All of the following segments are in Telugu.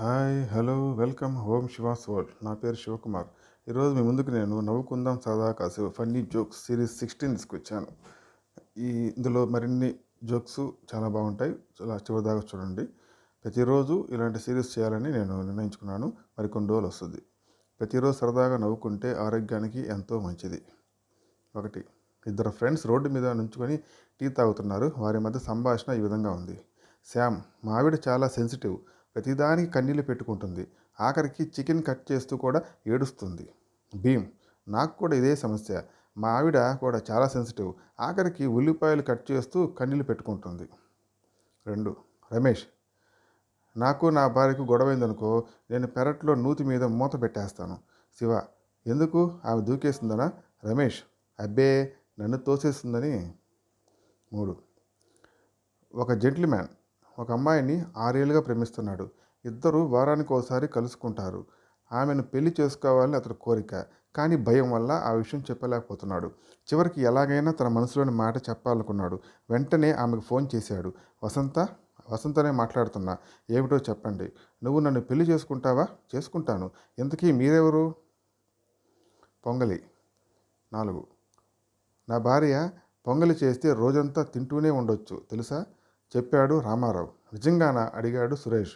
Hi hello welcome home Shiva's world నా పేరు శివకుమార్. ఈరోజు మీ ముందుకు నేను నవ్వుకుందాం సరదా కాసేపు ఫన్నీ జోక్స్ సిరీస్ సిక్స్టీన్ తీసుకొచ్చాను. ఈ ఇందులో మరిన్ని జోక్స్ చాలా బాగుంటాయి. చాలా చివరిదాకా చూడండి. ప్రతిరోజు ఇలాంటి సిరీస్ చేయాలని నేను నిర్ణయించుకున్నాను. మరి కొన్ని రోజులు వస్తుంది. ప్రతిరోజు సరదాగా నవ్వుకుంటే ఆరోగ్యానికి ఎంతో మంచిది. ఒకటి ఇద్దరు ఫ్రెండ్స్ రోడ్డు మీద నుంచుకొని టీ తాగుతున్నారు. వారి మధ్య సంభాషణ ఈ విధంగా ఉంది. శ్యామ్ మావిడ చాలా సెన్సిటివ్. ప్రతిదానికి కన్నీళ్ళు పెట్టుకుంటుంది. ఆఖరికి చికెన్ కట్ చేస్తూ కూడా ఏడుస్తుంది. భీమ్ నాకు కూడా ఇదే సమస్య. మా ఆవిడ కూడా చాలా సెన్సిటివ్. ఆఖరికి ఉల్లిపాయలు కట్ చేస్తూ కన్నీళ్ళు పెట్టుకుంటుంది. రెండు రమేష్ నాకు నా భార్యకు గొడవైందనుకో నేను పెరట్లో నూతి మీద మూత పెట్టేస్తాను. శివ ఎందుకు? ఆమె దూకేస్తుందనా రమేష్ అబ్బే నన్ను తోసేస్తుందని మూడు ఒక జెంట్లీమ్యాన్ ఒక అమ్మాయిని ఆరేళ్ళుగా ప్రేమిస్తున్నాడు. ఇద్దరు వారానికి ఒకసారి కలుసుకుంటారు. ఆమెను పెళ్ళి చేసుకోవాలని అతని కోరిక కానీ భయం వల్ల ఆ విషయం చెప్పలేకపోతున్నాడు. చివరికి ఎలాగైనా తన మనసులోని మాట చెప్పాలనుకున్నాడు. వెంటనే ఆమెకు ఫోన్ చేశాడు. వసంత వసంతనే మాట్లాడుతున్నా. ఏమిటో చెప్పండి. నువ్వు నన్ను పెళ్ళి చేసుకుంటావా? చేసుకుంటాను. ఇంతకీ మీరెవరు? పొంగలి. నాలుగు. నా భార్య పొంగలి చేస్తే రోజంతా తింటూనే ఉండొచ్చు. తెలుసా? చెప్పాడు రామారావు. నిజంగానా? అడిగాడు సురేష్.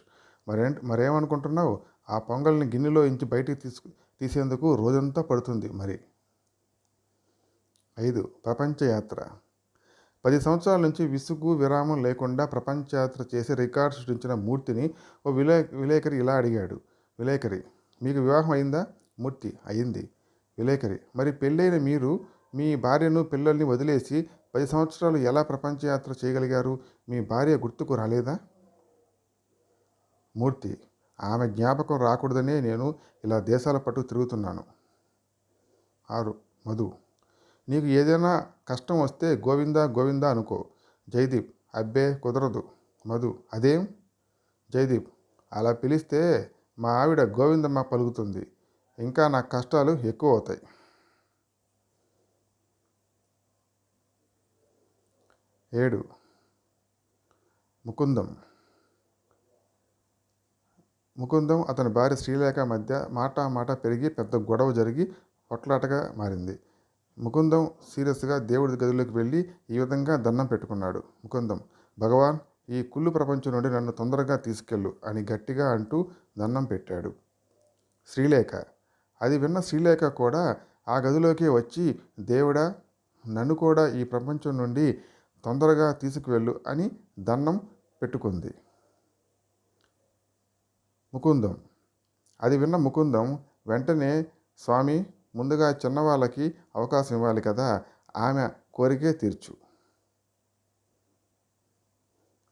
మరేంటి మరేమనుకుంటున్నావు? ఆ పొంగల్ని గిన్నెలో ఇంచి బయటికి తీసుకు తీసేందుకు రోజంతా పడుతుంది మరి. ఐదు. ప్రపంచయాత్ర. పది సంవత్సరాల నుంచి విసుగు విరామం లేకుండా ప్రపంచయాత్ర చేసి రికార్డు సృష్టించిన మూర్తిని ఓ విలే విలేకరి ఇలా అడిగాడు. విలేకరి మీకు వివాహం అయిందా? మూర్తి అయింది. విలేకరి మరి పెళ్ళైన మీరు మీ భార్యను పిల్లల్ని వదిలేసి పది సంవత్సరాలు ఎలా ప్రపంచయాత్ర చేయగలిగారు? మీ భార్య గుర్తుకు రాలేదా? మూర్తి ఆమె జ్ఞాపకం రాకూడదనే నేను ఇలా దేశాల పట్టు తిరుగుతున్నాను. ఆరు మధు నీకు ఏదైనా కష్టం వస్తే గోవిందా గోవిందా అనుకో. జయదీప్ అబ్బే కుదరదు. మధు అదేం? జయదీప్ అలా పిలిస్తే మా ఆవిడ గోవిందమ్మ పలుకుతుంది. ఇంకా నాకు కష్టాలు ఎక్కువ అవుతాయి. ఏడు. ముకుందం. ముకుందం అతని భార్య శ్రీలేఖ మధ్య మాట మాట పెరిగి పెద్ద గొడవ జరిగి పొట్లాటగా మారింది. ముకుందం సీరియస్గా దేవుడి గదిలోకి వెళ్ళి ఈ విధంగా దండం పెట్టుకున్నాడు. ముకుందం భగవాన్ ఈ కుళ్ళు ప్రపంచం నుండి నన్ను తొందరగా తీసుకెళ్ళు అని గట్టిగా అంటూ దండం పెట్టాడు. శ్రీలేఖ అది విన్న శ్రీలేఖ కూడా ఆ గదిలోకి వచ్చి దేవుడా నన్ను కూడా ఈ ప్రపంచం నుండి తొందరగా తీసుకువెళ్ళు అని దండం పెట్టుకుంది. ముకుందం. అది విన్న ముకుందం వెంటనే స్వామి ముందుగా చిన్నవాళ్ళకి అవకాశం ఇవ్వాలి కదా ఆమె కోరికే తీర్చు.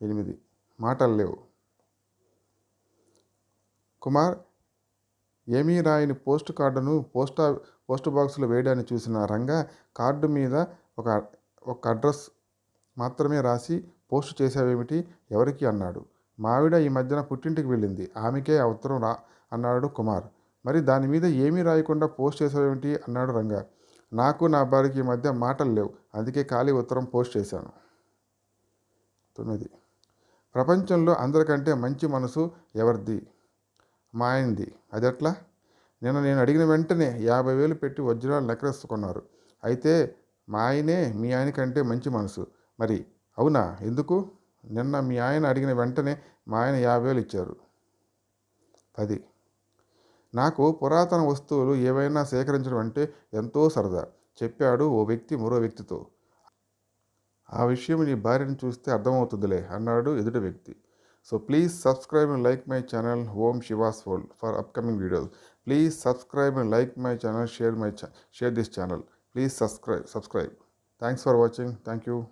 ఎనిమిది. మాటలు లేవు. కుమార్ ఏమీ రాయని పోస్ట్ కార్డును పోస్టా పోస్ట్ బాక్స్లో వేయడాన్ని చూసిన రంగా కార్డు మీద ఒక ఒక అడ్రస్ మాత్రమే రాసి పోస్ట్ చేసావేమిటి ఎవరికి? అన్నాడు. మావిడ ఈ మధ్యన పుట్టింటికి వెళ్ళింది. ఆమెకే ఆ ఉత్తరం రా అన్నాడు కుమార్. మరి దాని మీద ఏమీ రాయకుండా పోస్ట్ చేసావేమిటి అన్నాడు రంగా. నాకు నా భార్యకి ఈ మధ్య మాటలు లేవు. అందుకే ఖాళీ ఉత్తరం పోస్ట్ చేశాను. తొమ్మిది. ప్రపంచంలో అందరికంటే మంచి మనసు ఎవరిది? మా ఆయనది. అది ఎట్లా నిన్న నేను అడిగిన వెంటనే యాభై వేలు పెట్టి వజ్రాలు నెక్లెస్ కొన్నారు అయితే మా ఆయనే మీ ఆయన కంటే మంచి మనసు. మరి అవునా? ఎందుకు? నిన్న మీ ఆయన అడిగిన వెంటనే మా ఆయన యాభై వేలు ఇచ్చారు. పది. నాకు పురాతన వస్తువులు ఏవైనా సేకరించడం అంటే ఎంతో సరదా చెప్పాడు ఓ వ్యక్తి మరో వ్యక్తితో. ఆ విషయం నీ భార్యను చూస్తే అర్థమవుతుందిలే అన్నాడు ఎదుటి వ్యక్తి. So please subscribe and like my channel home Shiva's world for upcoming videos. Please subscribe and like my channel share my share this channel. Please subscribe subscribe. Thanks for watching. Thank you.